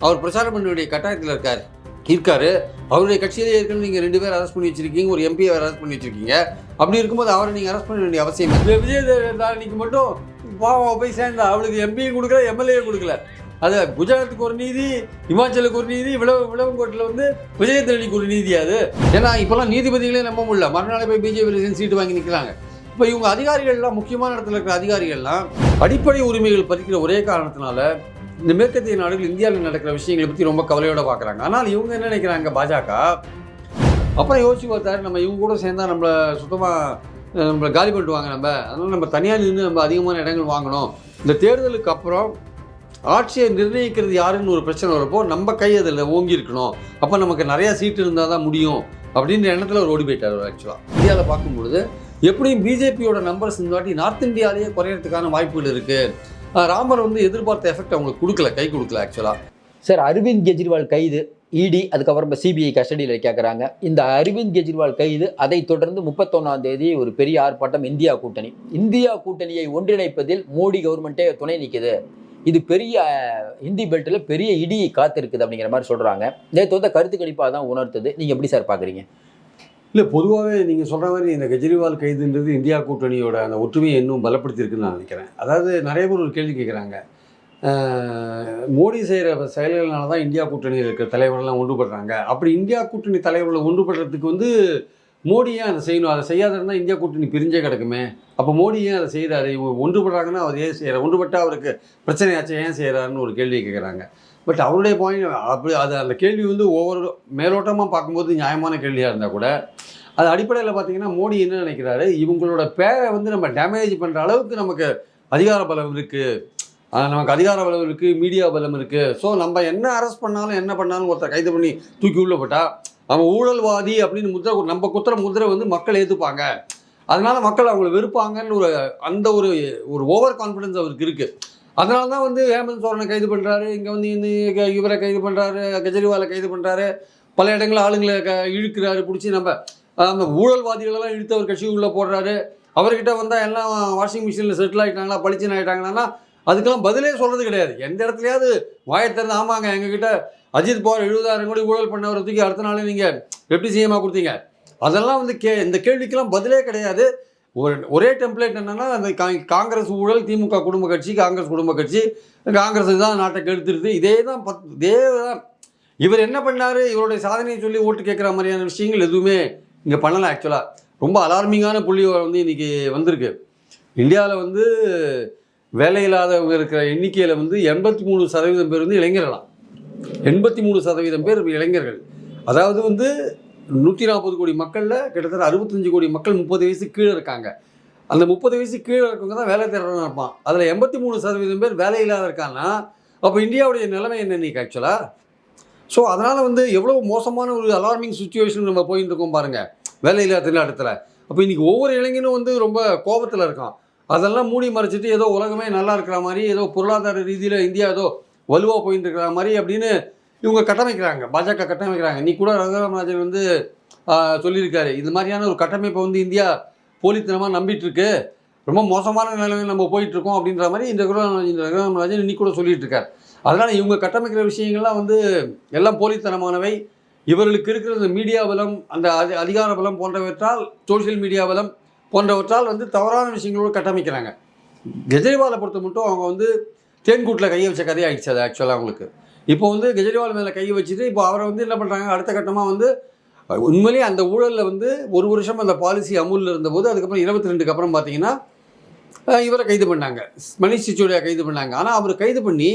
அவர் பிரச்சாரம் பண்ண வேண்டிய கட்டாயத்தில் இருக்கார். இருக்காரு. அவருடைய கட்சியிலே ஏற்கனவே நீங்கள் ரெண்டு பேர் அரெஸ்ட் பண்ணி வச்சிருக்கீங்க. ஒரு எம்பியை அரெஸ்ட் பண்ணி வச்சிருக்கீங்க. அப்படி இருக்கும்போது அவரை நீங்கள் அரெஸ்ட் பண்ண வேண்டிய அவசியம் இல்லை. விஜயதாரணிக்கு மட்டும் பாவம் போய் சேர்ந்தா. அவளுக்கு எம்பியும் கொடுக்கல எம்எல்ஏ கொடுக்கல. அது குஜராத்துக்கு ஒரு நீதி இமாச்சலுக்கு ஒரு நீதி விளவு விளவங்கோட்டில் வந்து விஜயதரணிக்கு ஒரு நீதி அது. ஏன்னா இப்போல்லாம் நீதிபதிகளே நம்ப முடியல. மறுநாள் போய் பிஜேபி சீட்டு வாங்கி நிற்கிறாங்க இப்போ இவங்க அதிகாரிகள்லாம் முக்கியமான இடத்துல இருக்கிற அதிகாரிகள்லாம் அடிப்படை உரிமைகள் பறிக்கிற ஒரே காரணத்தினால இந்த மேற்கத்திய நாடுகள் இந்தியாவில் நடக்கிற விஷயங்களை பற்றி ரொம்ப கவலையோட பார்க்குறாங்க ஆனால் இவங்க என்ன நினைக்கிறாங்க? பாஜக? அப்புறம் யோசிச்சு பார்த்தாரு நம்ம இவங்க கூட சேர்ந்தா நம்மளை சுத்தமாக நம்மளை காலி பண்ணிடுவாங்க நம்ம. அதனால் நம்ம தனியாக நின்று நம்ம அதிகமான இடங்கள் வாங்கணும். இந்த தேர்தலுக்கு அப்புறம் ஆட்சியை நிர்ணயிக்கிறது யாருன்னு ஒரு பிரச்சனை வரப்போ நம்ம கை அதில் ஓங்கி இருக்கணும். அப்போ நமக்கு நிறையா சீட்டு இருந்தால் தான் முடியும் அப்படின்ற எண்ணத்தில் அவர் ஓடி போயிட்டார் ஆக்சுவலாக இந்தியாவில் பார்க்கும்பொழுது எப்படியும் பிஜேபியோட நம்பர்ஸ் இந்த வாட்டி நார்த் இந்தியாவிலேயே குறையறதுக்கான வாய்ப்புகள் இருக்குது ராமர் வந்து எதிர்பார்த்த எஃபெக்ட் அவங்களுக்கு கொடுக்கல கை கொடுக்கல ஆக்சுவலாக சார் அரவிந்த் கெஜ்ரிவால் கைது இடி அதுக்கப்புறம் இப்போ சிபிஐ கஸ்டடியில் கேட்குறாங்க இந்த அரவிந்த் கெஜ்ரிவால் கைது அதைத் தொடர்ந்து முப்பத்தொன்னாம் தேதி ஒரு பெரிய ஆர்ப்பாட்டம் இந்தியா கூட்டணி. இந்தியா கூட்டணியை ஒன்றிணைப்பதில் மோடி கவர்மெண்ட்டே துணை நிற்குது இது பெரிய இந்தி ஹிந்தி பெல்ட்டில் பெரிய இடி காத்திருக்குது அப்படிங்கிற மாதிரி சொல்கிறாங்க நேற்று வந்து கருத்து கணிப்பாக தான் உணர்த்துது. நீங்கள் எப்படி சார் பார்க்குறீங்க இல்லை பொதுவாகவே நீங்கள் சொல்கிற மாதிரி இந்த கெஜ்ரிவால் கைதுன்றது இந்தியா கூட்டணியோட அந்த ஒற்றுமையை இன்னும் பலப்படுத்தியிருக்குன்னு நான் நினைக்கிறேன். அதாவது நிறைய பேர் ஒரு கேள்வி கேட்குறாங்க மோடி செய்கிற செயல்கள்னால தான் இந்தியா கூட்டணியில் இருக்கிற தலைவர்கள்லாம் ஒன்றுபடுறாங்க அப்படி இந்தியா கூட்டணி தலைவர்களை ஒன்றுபடுறதுக்கு வந்து மோடி ஏன் அதை செய்யணும்? அதை செய்யாத இருந்தால் இந்தியா கூட்டணி பிரிஞ்சே கிடக்குமே. அப்போ மோடி ஏன் அதை செய்கிறாரு இவங்க ஒன்றுபடுறாங்கன்னா அவர் ஏன் செய்கிறார் ஒன்றுபட்டால் அவருக்கு பிரச்சனையாச்சும் ஏன் செய்கிறாருன்னு ஒரு கேள்வி கேட்குறாங்க பட் அவருடைய பாயிண்ட் அப்படி அது அந்த கேள்வி வந்து ஒவ்வொரு மேலோட்டமாக பார்க்கும்போது நியாயமான கேள்வியாக இருந்தால் கூட அது அடிப்படையில் பார்த்தீங்கன்னா மோடி என்ன நினைக்கிறாரு? இவங்களோட பேரை வந்து நம்ம டேமேஜ் பண்ணுற அளவுக்கு நமக்கு அதிகார பலம் இருக்குது நமக்கு அதிகார பலம் இருக்குது மீடியா பலம் இருக்குது ஸோ நம்ம என்ன அரெஸ்ட் பண்ணாலும் என்ன பண்ணாலும் ஒருத்தர் கைது பண்ணி தூக்கி உள்ள போட்டால் அவன் ஊழல்வாதி அப்படின்னு முத்திரை நம்ம குத்துற முத்திரை வந்து மக்கள் ஏற்றுப்பாங்க அதனால மக்கள் அவங்கள வெறுப்பாங்கன்னு ஒரு அந்த ஒரு ஒரு ஓவர் கான்ஃபிடன்ஸ் அவருக்கு இருக்குது அதனால தான் வந்து ஹேமந்த் சோரனை கைது பண்ணுறாரு இங்கே வந்து இந்த இவரை கைது பண்ணுறாரு கெஜ்ரிவாலை கைது பண்ணுறாரு பல இடங்களில் ஆளுங்களை க இழுக்கிறாரு பிடிச்சி நம்ம அந்த ஊழல்வாதிகளெல்லாம் இழுத்து அவர் கட்சி உள்ளே போடுறாரு. அவர்கிட்ட வந்தால் எல்லாம் வாஷிங் மிஷினில் செட்டில் ஆகிட்டாங்களா பளிச்சுன்னு ஆகிட்டாங்களான்னா அதுக்கெல்லாம் பதிலே சொல்கிறது கிடையாது. எந்த இடத்துலையாவது வாயை திறந்து ஆமாங்க எங்ககிட்ட அஜித் பவார் எழுபதாயிரம் கோடி ஊழல் பண்ணவரை தூக்கி அடுத்த நாளே நீங்கள் எப்படி சிஎம்மாக கொடுத்தீங்க. அதெல்லாம் வந்து கே இந்த கேள்விக்கெல்லாம் பதிலே கிடையாது. ஒரு ஒரே டெம்ப்ளேட் என்னன்னா அந்த கா- காங்கிரஸ் ஊழல் திமுக குடும்ப கட்சி காங்கிரஸ் குடும்ப கட்சி காங்கிரஸ் தான் நாட்டை கெடுத்துருது. இதே தான் பத் இதே தான். இவர் என்ன பண்ணாரு? இவருடைய சாதனையை சொல்லி ஓட்டு கேட்குற மாதிரியான விஷயங்கள் எதுவுமே இங்கே பண்ணலாம் ஆக்சுவலாக ரொம்ப அலார்மிங்கான புள்ளி வந்து இன்றைக்கி வந்திருக்கு. இந்தியாவில் வந்து வேலையில்லாதவங்க இருக்கிற எண்ணிக்கையில் வந்து எண்பத்தி மூணு சதவீதம் பேர் வந்து இளைஞர்களாம் எண்பத்தி மூணு சதவீதம் பேர் இளைஞர்கள். அதாவது வந்து நூற்றி நாற்பது கோடி மக்களில் கிட்டத்தட்ட அறுபத்தஞ்சு கோடி மக்கள் முப்பது வயசு கீழே இருக்காங்க. அந்த முப்பது வயசு கீழே இருக்கவங்க தான் வேலை தேடுறவங்க இருப்பான். அதில் எண்பத்தி மூணு சதவீதம் பேர் வேலை இல்லாத இருக்காங்கன்னா அப்போ இந்தியாவுடைய நிலைமை என்ன இன்னைக்கு ஆக்சுவலாக ஸோ அதனால் வந்து எவ்வளோ மோசமான ஒரு அலார்மிங் சுச்சுவேஷன் நம்ம போயிட்டு இருக்கோம் பாருங்கள் வேலையில்லா திண்டாட்டத்தில் அப்போ இன்றைக்கி ஒவ்வொரு இளைஞனும் வந்து ரொம்ப கோபத்தில் இருக்கான். அதெல்லாம் மூடி மறைச்சிட்டு ஏதோ உலகமே நல்லா இருக்கிற மாதிரி ஏதோ பொருளாதார ரீதியில் இந்தியா ஏதோ வலுவாக போயிட்டு இருக்கிற மாதிரி அப்படின்னு இவங்க கட்டமைக்கிறாங்க. பாஜக கட்டமைக்கிறாங்க. நீ கூட ரங்கராமராஜன் வந்து சொல்லியிருக்காரு. இது மாதிரியான ஒரு கட்டமைப்பை வந்து இந்தியா போலித்தனமாக நம்பிட்டு இருக்கு ரொம்ப மோசமான நிலைமையில் நம்ம போயிட்டு இருக்கோம் அப்படின்ற மாதிரி இந்த ரகுராம- இந்த ரகுராமராஜன் இன்னி கூட சொல்லிட்டு இருக்காரு. அதனால் இவங்க கட்டமைக்கிற விஷயங்கள்லாம் வந்து எல்லாம் போலித்தனமானவை. இவர்களுக்கு இருக்கிற அந்த மீடியா பலம் அந்த அதி அதிகார பலம் போன்றவற்றால் சோஷியல் மீடியா பலம் போன்றவற்றால் வந்து தவறான விஷயங்களோடு கட்டமைக்கிறாங்க. கெஜ்ரிவாலை பொறுத்த மட்டும் அவங்க வந்து தேன்கூட்டில் கையை வச்ச கதையாகிடுச்சு அது ஆக்சுவலாக அவங்களுக்கு. இப்போ வந்து கெஜ்ரிவால் மேலே கையை வச்சுட்டு இப்போ அவரை வந்து என்ன பண்ணுறாங்க அடுத்த கட்டமாக வந்து உண்மையிலேயே அந்த ஊழலில் வந்து ஒரு வருஷம் அந்த பாலிசி அமுலில் இருந்தபோது அதுக்கப்புறம் இருபத்தி ரெண்டுக்கு அப்புறம் பார்த்தீங்கன்னா இவரை கைது பண்ணாங்க. மணிஷ் சிச்சோடியா கைது பண்ணாங்க. ஆனால் அவர் கைது பண்ணி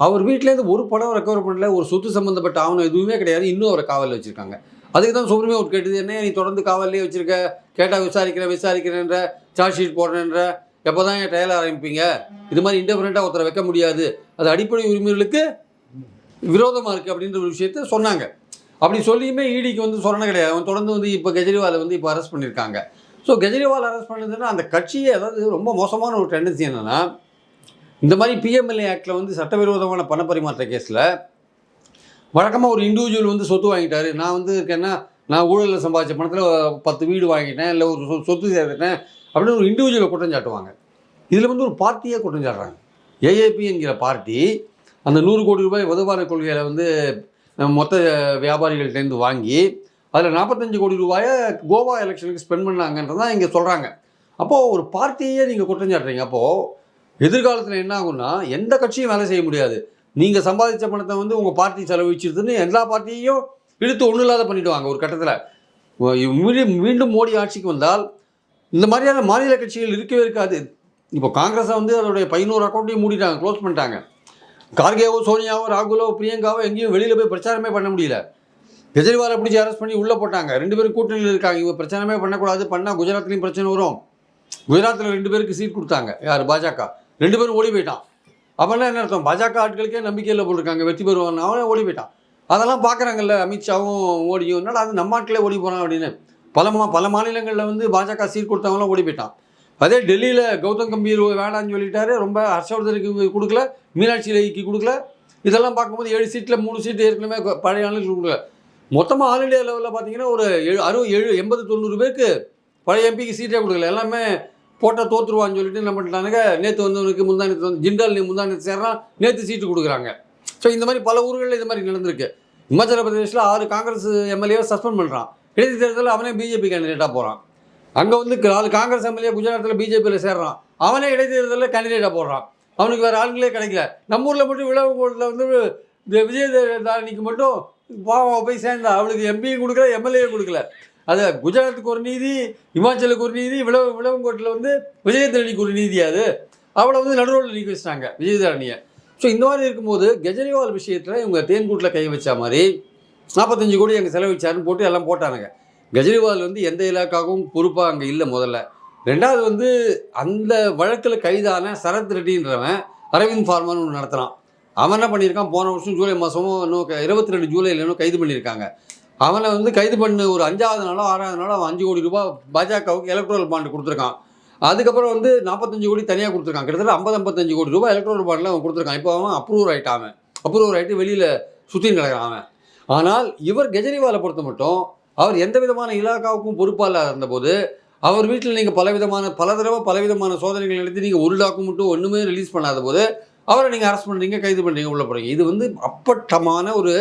அவர் வீட்டிலேருந்து ஒரு படம் ரெக்கவர் பண்ணல ஒரு சொத்து சம்மந்தப்பட்ட ஆவணம் எதுவுமே கிடையாது. இன்னும் அவரை காவலில் வச்சுருக்காங்க. அதுக்கு தான் சுப்ரீம் கோர்ட் கேட்டது என்ன நீ தொடர்ந்து காவல்லே வச்சுருக்க. கேட்டால் விசாரிக்கிறேன் விசாரிக்கிறேன்ற சார்ஜ் ஷீட் போடுறேன்ற. எப்போ தான் என் ட்ரையல் ஆரம்பிப்பீங்க? இது மாதிரி இண்டிபெண்ட்டாக ஒருத்தரை வைக்க முடியாது. அது அடிப்படை உரிமைகளுக்கு விரோதமாக இருக்குது அப்படின்ற ஒரு விஷயத்த சொன்னாங்க. அப்படி சொல்லியுமே ஈடிக்கு வந்து சொரணை கிடையாது. அவன் தொடர்ந்து வந்து இப்போ கெஜ்ரிவாலை வந்து இப்போ அரெஸ்ட் பண்ணியிருக்காங்க. ஸோ கெஜ்ரிவால் அரெஸ்ட் பண்ணதுன்னா அந்த கட்சியே அதாவது ரொம்ப மோசமான ஒரு டெண்டன்சி என்னென்னா இந்த மாதிரி பிஎம்எல்ஏ ஆக்டில் வந்து சட்டவிரோதமான பண பரிமாற்ற கேஸில் வழக்கமாக ஒரு இண்டிவிஜுவல் வந்து சொத்து வாங்கிட்டாரு. நான் வந்து இருக்கேன்னா நான் ஊழலில் சம்பாதிச்ச பணத்தில் பத்து வீடு வாங்கிட்டேன் இல்லை ஒரு சொ- சொத்து சேர்த்துட்டேன் அப்படின்னு ஒரு இண்டிவிஜுவலை குற்றம் சாட்டுவாங்க. இதில் வந்து ஒரு பார்ட்டியே குற்றம் சாட்டுறாங்க. ஏஏபி என்கிற பார்ட்டி அந்த நூறு கோடி ரூபாய் வருமான கொள்கையில் வந்து மொத்த வியாபாரிகள்கிட்டேருந்து வாங்கி அதில் நாற்பத்தஞ்சு கோடி ரூபாயை கோவா எலெக்ஷனுக்கு ஸ்பெண்ட் பண்ணாங்கன்றதான் இங்கே சொல்கிறாங்க அப்போது ஒரு பார்ட்டியே நீங்கள் குற்றம் சாட்டுறீங்க. அப்போது எதிர்காலத்தில் என்ன ஆகும்னா எந்த கட்சியும் வேலை செய்ய முடியாது. நீங்கள் சம்பாதிச்ச பணத்தை வந்து உங்கள் பார்ட்டி செலவழிச்சிருதுன்னு எல்லா பார்ட்டியையும் இழுத்து ஒன்றும் இல்லாத பண்ணிவிடுவாங்க ஒரு கட்டத்தில். மீண்டும் மோடி ஆட்சிக்கு வந்தால் இந்த மாதிரியான மாநில கட்சிகள் இருக்கவே இருக்காது. இப்போ காங்கிரஸை வந்து அதோடைய பதினோரு அக்கௌண்ட்டையும் மூடிட்டாங்க க்ளோஸ் பண்ணிட்டாங்க. கார்கேவோ சோனியாவோ ராகுலோ பிரியங்காவோ எங்கேயும் வெளியில் போய் பிரச்சாரமே பண்ண முடியல. கெஜ்ரிவாலை பிடிச்சி அரெஸ்ட் பண்ணி உள்ளே போட்டாங்க. ரெண்டு பேரும் கூட்டணியில் இருக்காங்க. இவங்க பிரச்சாரமே பண்ணக்கூடாது. பண்ணால் குஜராத்லேயும் பிரச்சனை வரும். குஜராத்தில் ரெண்டு பேருக்கு சீட் கொடுத்தாங்க. யார்? பாஜக. ரெண்டு பேரும் ஓடி போயிட்டான். அப்போல்லாம் என்ன அர்த்தம் பாஜக ஆட்களுக்கே நம்பிக்கையில் போட்டிருக்காங்க. வெற்றி பெறுவாங்க அவனே ஓடி போயிட்டான். அதெல்லாம் பார்க்குறாங்கல்ல அமித்ஷாவும் ஓடியும் என்னால் அது நம்ம ஆட்களே ஓடி போகிறான் அப்படின்னு. பல மா பல மாநிலங்களில் வந்து பாஜக சீட் கொடுத்தவங்களாம் ஓடி போயிட்டான். அதே டெல்லியில் கௌதம் கம்பீர் வேணான்னு சொல்லிட்டாரு. ரொம்ப ஹர்ஷவர்தனுக்கு கொடுக்கல. மீனாட்சி லேகிக்கு கொடுக்கல. இதெல்லாம் பார்க்கும்போது ஏழு சீட்டில் மூணு சீட்டு ஏற்கனவே பழைய ஆளுங்களுக்கு கொடுக்கல. மொத்தமாக ஆல் இண்டியா லெவலில் பார்த்தீங்கன்னா ஒரு எழு அறுபது ஏழு எண்பது தொண்ணூறு பேருக்கு பழைய எம்பிக்கு சீட்டே கொடுக்கல. எல்லாமே போட்டால் தோற்றுருவான்னு சொல்லிட்டு என்ன பண்ணிட்டானுங்க நேற்று வந்தவனுக்கு முந்தா நேற்று வந்து ஜிண்டால் நீ முந்தா நேற்று சேர்றான் நேற்று சீட்டு கொடுக்குறாங்க. ஸோ இந்த மாதிரி பல ஊர்களில் இது மாதிரி நடந்திருக்கு. இமாச்சல பிரதேசில் ஆறு காங்கிரஸ் எம்எல்ஏவை சஸ்பெண்ட் பண்ணுறான் இடைத்து தேர்தலில் அவனே பிஜேபி கேண்டிடேட்டாக போகிறான் அங்கே வந்து நாலு காங்கிரஸ் எம்எல்ஏ குஜராத்தில் பிஜேபியில் சேர்றான். அவனே இடைத்தேர்தலில் கேண்டிடேட்டாக போடுறான் அவனுக்கு வேறு ஆளுங்களே கிடைக்கல. நம்ம ஊரில் மட்டும் விழாவில் வந்து இந்த விஜய தாரணிக்கு மட்டும் பாவம் போய் சேர்ந்தா. அவளுக்கு எம்பியும் கொடுக்கல எம்எல்ஏ கொடுக்கல. அது குஜராத்துக்கு ஒரு நீதி இமாச்சலுக்கு ஒரு நீதி விளவு விளவங்கோட்டில் வந்து விஜயதரணிக்கு ஒரு நீதி அது. அவளை வந்து நடுவில் நீக்கி வச்சிட்டாங்க விஜயதரணியை. ஸோ இந்த மாதிரி இருக்கும்போது கெஜ்ரிவால் விஷயத்தில் இவங்க தேன்கூட்டில் கை வச்ச மாதிரி நாற்பத்தஞ்சு கோடி அங்கே செலவிச்சாருன்னு போட்டு எல்லாம் போட்டானுங்க. கெஜ்ரிவால் வந்து எந்த இலாக்காவும் பொறுப்பாக அங்கே இல்லை முதல்ல. ரெண்டாவது வந்து அந்த வழக்கில் கைதான சரத் ரெட்டின்றவன் அரவிந்த் ஃபார்மான்னு ஒன்று நடத்துகிறான் அவன் என்ன பண்ணியிருக்கான்? போன வருஷம் ஜூலை மாதமும் இன்னும் இருபத்தி ரெண்டு ஜூலையில் இன்னும் கைது பண்ணியிருக்காங்க. அவனை வந்து கைது பண்ண ஒரு அஞ்சாவது நாளோ ஆறாவது நாளோ அவன் அஞ்சு கோடி ரூபாய் பாஜகவுக்கு எலக்ட்ரல் பாண்டு கொடுத்துருக்கான். அதுக்கப்புறம் வந்து நாற்பத்தஞ்சு கோடி தனியாக கொடுத்துருக்கான். கிட்டத்தட்ட ஐம்பது ஐம்பத்தஞ்சு கோடி ரூபாய் எலக்ட்ரல் பாண்டில் அவன் கொடுத்துருக்கான். இப்போ அவன் அப்ரூவ் ஆகிட்டான் அவன். அப்ரூவ் ஆகிட்டு வெளியில் சுற்றின்னு கிடக்கிறான் அவன். ஆனால் இவர் கெஜ்ரிவாலை பொறுத்த மட்டும் அவர் எந்த விதமான இலாக்காவுக்கும் பொறுப்பாக இல்லாத இருந்தபோது அவர் வீட்டில் நீங்கள் பலவிதமான பல தடவை பலவிதமான சோதனைகள் நடத்தி நீங்கள் ஒரு டாக்குமெண்ட்டும் ஒன்றுமே ரிலீஸ் பண்ணாத போது அவரை நீங்கள் அரெஸ்ட் பண்ணுறீங்க கைது பண்ணுறீங்க உள்ள போகிறீங்க இது வந்து அப்பட்டமான ஒரு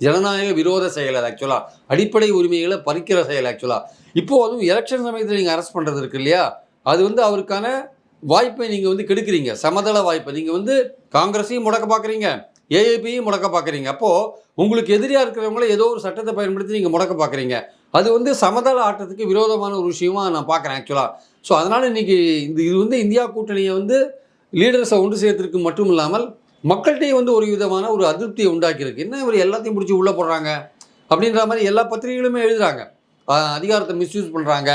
ஜனநாயக விரோத செயல் அது ஆக்சுவலாக அடிப்படை உரிமைகளை பறிக்கிற செயல் ஆக்சுவலாக இப்போது அதுவும் எலெக்ஷன் சமயத்தில் நீங்கள் அரெஸ்ட் பண்ணுறது இருக்கு இல்லையா? அது வந்து அவருக்கான வாய்ப்பை நீங்கள் வந்து கெடுக்குறீங்க. சமதள வாய்ப்பை. நீங்கள் வந்து காங்கிரஸையும் முடக்க பார்க்குறீங்க ஏஏபியும் முடக்க பார்க்குறீங்க அப்போது உங்களுக்கு எதிரியாக இருக்கிறவங்கள ஏதோ ஒரு சட்டத்தை பயன்படுத்தி நீங்கள் முடக்க பார்க்குறீங்க அது வந்து சமதள ஆட்டத்துக்கு விரோதமான ஒரு விஷயமா நான் பார்க்குறேன் ஆக்சுவலாக ஸோ அதனால் இன்றைக்கி இந்த இது வந்து இந்தியா கூட்டணியை வந்து லீடர்ஸை ஒன்று சேர்த்துருக்கு மட்டும் இல்லாமல் மக்கள்கிட்டையும் வந்து ஒரு விதமான ஒரு அதிருப்தியை உண்டாக்கியிருக்கு. என்ன இவர் எல்லாத்தையும் பிடிச்சி உள்ளே போடுறாங்க? அப்படின்ற மாதிரி எல்லா பத்திரிகைகளுமே எழுதுறாங்க. அதிகாரத்தை மிஸ்யூஸ் பண்ணுறாங்க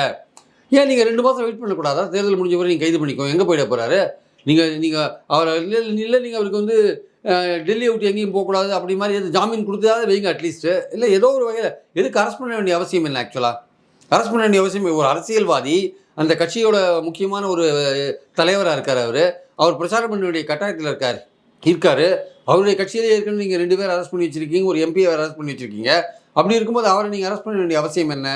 ஏன் நீங்கள் ரெண்டு மாதம் வெயிட் பண்ணக்கூடாதா? தேர்தல் முடிஞ்ச வரை நீங்கள் கைது பண்ணிக்கோ. எங்கே போயிட போகிறாரு நீங்கள் நீங்கள் அவரை இல்லை இல்லை நீங்கள் அவருக்கு வந்து டெல்லியை விட்டு எங்கேயும் போகக்கூடாது அப்படி மாதிரி எது ஜாமீன் கொடுத்தாது வைங்க அட்லீஸ்ட்டு இல்லை ஏதோ ஒரு வகையில் எதுக்கு அரெஸ்ட் பண்ண வேண்டிய அவசியம் இல்லை ஆக்சுவலாக அரெஸ்ட் பண்ண வேண்டிய அவசியம் ஒரு அரசியல்வாதி அந்த கட்சியோட முக்கியமான ஒரு தலைவராக இருக்கார் அவர். அவர் பிரச்சாரம் பண்ண வேண்டிய கட்டாயத்தில் இருக்கார். இருக்காரு. அவருடைய கட்சியிலே ஏற்கனவே நீங்கள் ரெண்டு பேர் அரெஸ்ட் பண்ணி வச்சிருக்கீங்க ஒரு எம்பியை அரெஸ்ட் பண்ணி வச்சிருக்கீங்க. அப்படி இருக்கும்போது அவரை நீங்கள் அரெஸ்ட் பண்ண வேண்டிய அவசியம் என்ன?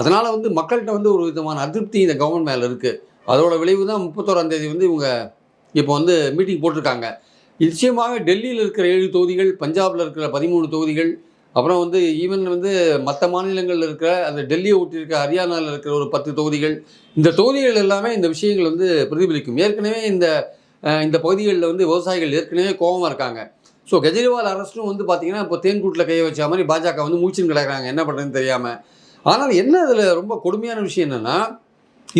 அதனால் வந்து மக்கள்கிட்ட வந்து ஒரு விதமான அதிருப்தி இந்த கவர்மெண்ட் மேலே இருக்குது அதோட விளைவு தான் முப்பத்தோராம் தேதி வந்து இவங்க இப்போ வந்து மீட்டிங் போட்டிருக்காங்க. நிச்சயமாக டெல்லியில் இருக்கிற ஏழு தொகுதிகள் பஞ்சாபில் இருக்கிற பதிமூணு தொகுதிகள் அப்புறம் வந்து ஈவன் வந்து மற்ற மாநிலங்களில் இருக்கிற அந்த டெல்லியை ஒட்டியிருக்க ஹரியானாவில் இருக்கிற ஒரு பத்து தொகுதிகள் இந்த தொகுதிகள் எல்லாமே இந்த விஷயங்கள் வந்து பிரதிபலிக்கும். ஏற்கனவே இந்த இந்த பகுதிகளில் வந்து விவசாயிகள் ஏற்கனவே கோபமாக இருக்காங்க. ஸோ கெஜ்ரிவால் அரசும் வந்து பார்த்தீங்கன்னா இப்போ தேன்கூட்டில் கையை வச்ச மாதிரி பாஜக வந்து மூச்சுன்னு கிடக்கிறாங்க. என்ன பண்ணுறதுன்னு தெரியாமல் ஆனால் என்ன அதில் ரொம்ப கொடுமையான விஷயம் என்னென்னா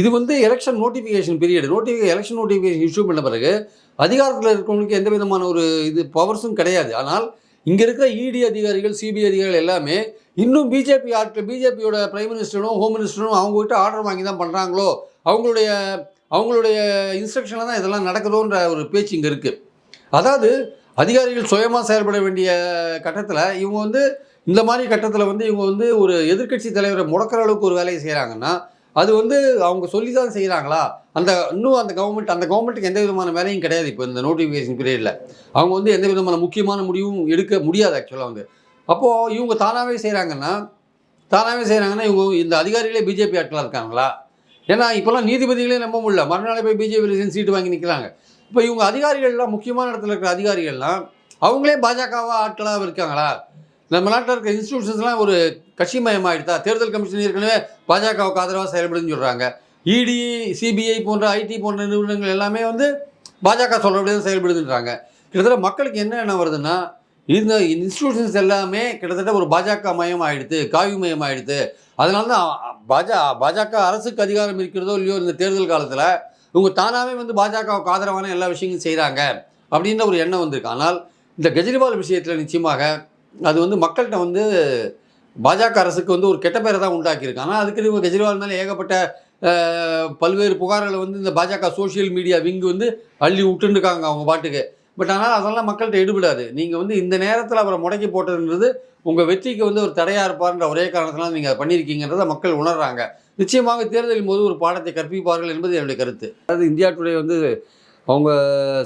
இது வந்து எலெக்ஷன் நோட்டிஃபிகேஷன் பீரியட் நோட்டிஃபிகே எலெக்ஷன் நோட்டிஃபிகேஷன் இஷ்யூ பண்ண பிறகு அதிகாரத்தில் இருக்கிறவங்களுக்கு எந்த விதமான ஒரு இது பவர்ஸும் கிடையாது. ஆனால் இங்கே இருக்கிற இடி அதிகாரிகள் சிபிஐ அதிகாரிகள் எல்லாமே இன்னும் பிஜேபி ஆட்கள் பிஜேபியோட பிரைம் மினிஸ்டரும் ஹோம் மினிஸ்டரும் அவங்ககிட்ட ஆர்டர் வாங்கி தான் பண்ணுறாங்களோ அவங்களுடைய அவங்களுடைய இன்ஸ்ட்ரக்ஷனில் தான் இதெல்லாம் நடக்குதோன்ற ஒரு பேச்சு இங்கே இருக்குது அதாவது அதிகாரிகள் சுயமாக செயல்பட வேண்டிய கட்டத்தில் இவங்க வந்து இந்த மாதிரி கட்டத்தில் வந்து இவங்க வந்து ஒரு எதிர்க்கட்சி தலைவரை முடக்கிற அளவுக்கு ஒரு வேலையை செய்கிறாங்கன்னா அது வந்து அவங்க சொல்லி தான் செய்கிறாங்களா அந்த இன்னும் அந்த கவர்மெண்ட் அந்த கவர்மெண்ட்டுக்கு எந்த விதமான வேலையும் கிடையாது இப்போ இந்த நோட்டிஃபிகேஷன் பீரியடில் அவங்க வந்து எந்த விதமான முக்கியமான முடிவும் எடுக்க முடியாது ஆக்சுவலாக வந்து. அப்போது இவங்க தானாகவே செய்கிறாங்கன்னா தானாகவே செய்கிறாங்கன்னா இவங்க இந்த அதிகாரிகளே பிஜேபி ஆட்களாக இருக்காங்களா? ஏன்னா இப்போல்லாம் நீதிபதிகளே நம்ப முடியல. மறுநாளே போய் பிஜேபி சீட்டு வாங்கி நிற்கிறாங்க இப்போ இவங்க அதிகாரிகள்லாம் முக்கியமான இடத்துல இருக்கிற அதிகாரிகள்லாம் அவங்களே பாஜகவா ஆட்களாக இருக்காங்களா? நம்ம நாட்டில் இருக்கிற இன்ஸ்டியூஷன்ஸ்லாம் ஒரு கட்சி மயமாயிடுதா தேர்தல் கமிஷன் ஏற்கனவே பாஜகவுக்கு ஆதரவாக செயல்படுதுன்னு சொல்கிறாங்க இடி சிபிஐ போன்ற ஐடி போன்ற நிறுவனங்கள் எல்லாமே வந்து பாஜக சொல்கிறபடி தான் செயல்படுதுன்றாங்க. கிட்டத்தட்ட மக்களுக்கு என்ன என்ன வருதுன்னா இந்த இன்ஸ்டிடியூஷன்ஸ் எல்லாமே கிட்டத்தட்ட ஒரு பாஜக மயம் ஆயிடுது காவி மயம் ஆயிடுது அதனால தான் பாஜா பாஜக அரசுக்கு அதிகாரம் இருக்கிறதோ இல்லையோ இந்த தேர்தல் காலத்தில் இவங்க தானாகவே வந்து பாஜகவுக்கு ஆதரவான எல்லா விஷயங்களும் செய்கிறாங்க அப்படின்ற ஒரு எண்ணம் வந்திருக்கு. ஆனால் இந்த கெஜ்ரிவால் விஷயத்தில் நிச்சயமாக அது வந்து மக்கள்கிட்ட வந்து பாஜக அரசுக்கு வந்து ஒரு கெட்ட பேரை தான் உண்டாக்கியிருக்கு. ஆனால் அதுக்கு இவங்க கெஜ்ரிவால் மேலே ஏகப்பட்ட பல்வேறு புகார்களை வந்து இந்த பாஜக சோஷியல் மீடியா விங்கு வந்து அள்ளி விட்டுருக்காங்க அவங்க பாட்டுக்கு. பட் ஆனால் அதெல்லாம் மக்கள்கிட்ட எடுபடாது. நீங்கள் வந்து இந்த நேரத்தில் அவரை முடக்கி போட்டதுன்றது உங்கள் வெற்றிக்கு வந்து ஒரு தடையாக இருப்பார்ன்ற ஒரே காரணத்தினால் நீங்கள் அதை பண்ணியிருக்கீங்கன்றதை மக்கள் உணர்றாங்க. நிச்சயமாக தேர்தலின் போது ஒரு பாடத்தை கற்பிப்பார்கள் என்பது என்னுடைய கருத்து. அதாவது இந்தியா டுடே வந்து அவங்க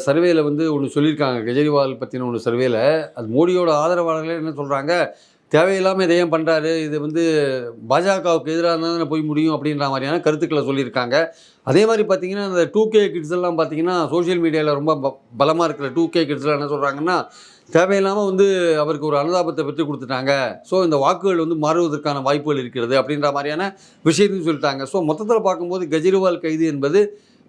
சர்வேல வந்து ஒன்று சொல்லியிருக்காங்க. கெஜ்ரிவால் பற்றின ஒன்று சர்வேல. அது மோடியோட ஆதரவாளர்களே என்ன சொல்கிறாங்க தேவையில்லாமல் இதை ஏன் பண்ணுறாரு இது வந்து பாஜகவுக்கு எதிராக தானே போய் முடியும் அப்படின்ற மாதிரியான கருத்துக்களை சொல்லியிருக்காங்க. அதே மாதிரி பார்த்தீங்கன்னா இந்த டூ கே கிட்ஸ் எல்லாம் பார்த்தீங்கன்னா சோஷியல் மீடியாவில் ரொம்ப பலமாக இருக்கிற டூ கே கிட்ஸ்லாம் என்ன சொல்கிறாங்கன்னா தேவையில்லாமல் வந்து அவருக்கு ஒரு அனுதாபத்தை பெற்றுக் கொடுத்துட்டாங்க. ஸோ இந்த வாக்குகள் வந்து மாறுவதற்கான வாய்ப்புகள் இருக்கிறது அப்படின்ற மாதிரியான விஷயத்தையும் சொல்லிட்டாங்க. ஸோ மொத்தத்தில் பார்க்கும்போது கெஜ்ரிவால் கைது என்பது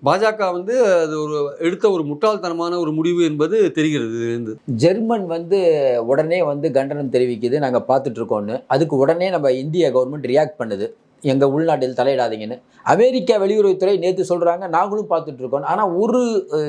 பாஜக வந்து அது ஒரு எடுத்த ஒரு முட்டாள்தனமான ஒரு முடிவு என்பது தெரிகிறது இருந்து ஜெர்மன் வந்து உடனே வந்து கண்டனம் தெரிவிக்குது நாங்கள் பார்த்துட்டு இருக்கோம்னு. அதுக்கு உடனே நம்ம இந்திய கவர்மெண்ட் ரியாக்ட் பண்ணுது. எங்கள் உள்நாட்டில் தலையிடாதீங்கன்னு. அமெரிக்கா வெளியுறவுத்துறை நேற்று சொல்கிறாங்க நாங்களும் பார்த்துட்ருக்கோம். ஆனால் ஒரு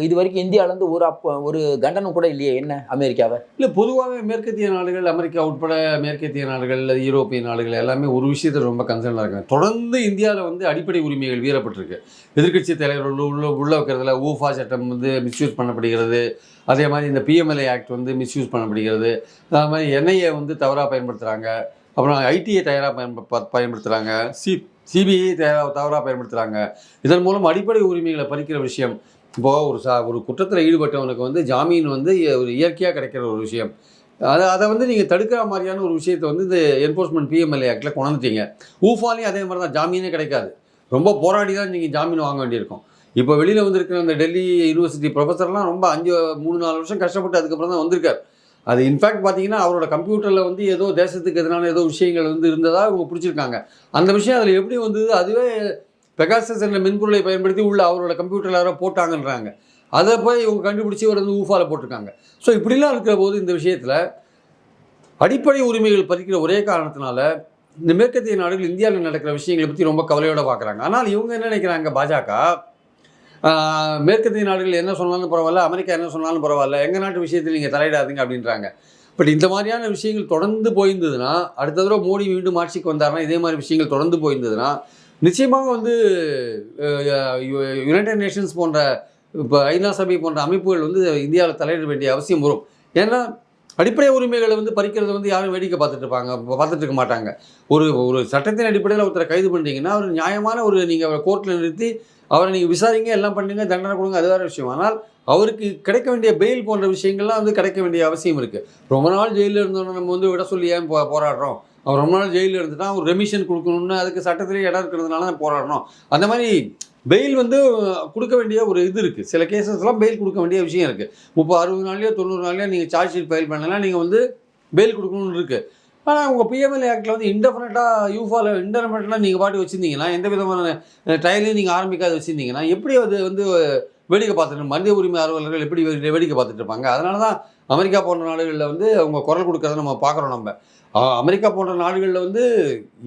இது வரைக்கும் இந்தியாவிலேருந்து ஒரு அப்போ ஒரு கண்டனம் கூட இல்லையே என்ன அமெரிக்காவை? இல்லை பொதுவாகவே மேற்கத்திய நாடுகள் அமெரிக்கா உட்பட மேற்கத்திய நாடுகள் யூரோப்பிய நாடுகள் எல்லாமே ஒரு விஷயத்தில் ரொம்ப கன்சர்னாக இருக்காங்க. தொடர்ந்து இந்தியாவில் வந்து அடிப்படை உரிமைகள் வீரப்பட்டிருக்கு. எதிர்க்கட்சி தலைவர்கள் உள்ள உள்ள வைக்கிறதுல ஊஃபா சட்டம் வந்து மிஸ்யூஸ் பண்ணப்படுகிறது. அதே மாதிரி இந்த பிஎம்எல்ஏ ஆக்ட் வந்து மிஸ்யூஸ் பண்ணப்படுகிறது. அதே மாதிரி என்ஐஏ வந்து தவறாக பயன்படுத்துகிறாங்க அப்புறம் ஐடிஐ தயாராக பயன்ப பயன்படுத்துகிறாங்க சி சிபிஐ தவறாக பயன்படுத்துகிறாங்க இதன் மூலம் அடிப்படை உரிமைகளை பறிக்கிற விஷயம். இப்போது ஒரு சா ஒரு குற்றத்தில் ஈடுபட்டவனுக்கு வந்து ஜாமீன் வந்து ஒரு இயற்கையாக கிடைக்கிற ஒரு விஷயம். அதை அதை வந்து நீங்கள் தடுக்கிற மாதிரியான ஒரு விஷயத்தை வந்து இந்த என்ஃபோர்ஸ்மெண்ட் பிஎம்எல்ஏ ஆக்டில் கொண்டுட்டீங்க ஊஃபாலையும் அதே மாதிரி தான். ஜாமீனே கிடைக்காது. ரொம்ப போராடி தான் நீங்கள் ஜாமீன் வாங்க வேண்டியிருக்கும். இப்போ வெளியில் வந்திருக்கிற அந்த டெல்லி யூனிவர்சிட்டி ப்ரொஃபஸர்லாம் ரொம்ப அஞ்சு மூணு நாலு வருஷம் கஷ்டப்பட்டு அதுக்கப்புறம் தான் வந்திருக்கார். அது இன்ஃபேக்ட் பார்த்தீங்கன்னா அவரோட கம்ப்யூட்டரில் வந்து ஏதோ தேசத்துக்கு எதிரான ஏதோ விஷயங்கள் வந்து இருந்ததாக இவங்க பிடிச்சிருக்காங்க அந்த விஷயம் அதில் எப்படி வந்தது? அதுவே பெகாசஸ் என்ற மென்பொருளை பயன்படுத்தி உள்ள அவரோட கம்ப்யூட்டரில் யாரோ போட்டாங்கன்றாங்க. அதை போய் இவங்க கண்டுபிடிச்சி ஒரு வந்து ஊஃபாவில் போட்டிருக்காங்க. ஸோ இப்படிலாம் இருக்கிற போது இந்த விஷயத்தில் அடிப்படை உரிமைகள் பறிக்கிற ஒரே காரணத்தினால இந்த மேற்கத்திய நாடுகள் இந்தியாவில் நடக்கிற விஷயங்களை பற்றி ரொம்ப கவலையோடு பார்க்குறாங்க ஆனால் இவங்க என்ன நினைக்கிறாங்க? பாஜக மேற்கத்திய நாடுகள் என்ன சொன்னாலும் பரவாயில்ல அமெரிக்கா என்ன சொன்னாலும் பரவாயில்ல எங்கள் நாட்டு விஷயத்தில் நீங்கள் தலையிடாதீங்க அப்படின்றாங்க. பட் இந்த மாதிரியான விஷயங்கள் தொடர்ந்து போயிருந்ததுன்னா அடுத்த தடவை மோடி மீண்டும் ஆட்சிக்கு வந்தாருன்னா இதே மாதிரி விஷயங்கள் தொடர்ந்து போயிருந்ததுன்னா நிச்சயமாக வந்து யுனைடெட் நேஷன்ஸ் போன்ற இப்போ ஐநா சபை போன்ற அமைப்புகள் வந்து இந்தியாவில் தலையிட வேண்டிய அவசியம் வரும். ஏன்னா அடிப்படை உரிமைகளை வந்து பறிக்கிறது வந்து யாரும் வேடிக்கை பார்த்துட்டு இருப்பாங்க பார்த்துட்டு இருக்க மாட்டாங்க. ஒரு ஒரு சட்டத்தின் அடிப்படையில் ஒருத்தரை கைது பண்ணுறீங்கன்னா அவர் நியாயமான ஒரு நீங்கள் கோர்ட்டில் நிறுத்தி அவரை நீங்கள் விசாரிங்க எல்லாம் பண்ணுங்க தண்டனை கொடுங்க அது வேறு விஷயம். ஆனால் அவருக்கு கிடைக்க வேண்டிய பெயில் போன்ற விஷயங்கள்லாம் வந்து கிடைக்க வேண்டிய அவசியம் இருக்குது ரொம்ப நாள் ஜெயிலில் இருந்தோன்னு நம்ம வந்து விட சொல்லி ஏன் போ போராடுறோம்? அவர் ரொம்ப நாள் ஜெயிலில் இருந்துட்டால் ஒரு ரெமிஷன் கொடுக்கணும்னு அதுக்கு சட்டத்திலே இடம் இருக்கிறதுனால தான் போராடுறோம். அந்த மாதிரி பெயில் வந்து கொடுக்க வேண்டிய ஒரு இது இருக்குது சில கேசஸ்லாம் பெயில் கொடுக்க வேண்டிய விஷயம் இருக்குது முப்பது அறுபது நாள்லையோ தொண்ணூறு நாள்லையோ நீங்கள் சார்ஜ் ஷீட் ஃபைல் பண்ணலாம். நீங்கள் வந்து பெயில் கொடுக்கணும்னு இருக்குது ஆனால் உங்கள் பிஎம்எல்ஏ ஆக்டில் வந்து இன்டெஃபினட்டாக யூஃபாவில் இன்டெஃபினட்டாக நீங்கள் பாட்டு வச்சுருந்தீங்கன்னா எந்த விதமான ட்ரையலையும் நீங்கள் ஆரம்பிக்காத வச்சுருந்தீங்கன்னா எப்படி அது வந்து வேடிக்கை பார்த்துட்டு மனித உரிமை ஆர்வலர்கள் எப்படி வேடிக்கை பார்த்துட்டு இருப்பாங்க? அதனால தான் அமெரிக்கா போன்ற நாடுகளில் வந்து அவங்க குரல் கொடுக்கறத நம்ம பார்க்குறோம் நம்ம. அமெரிக்கா போன்ற நாடுகளில் வந்து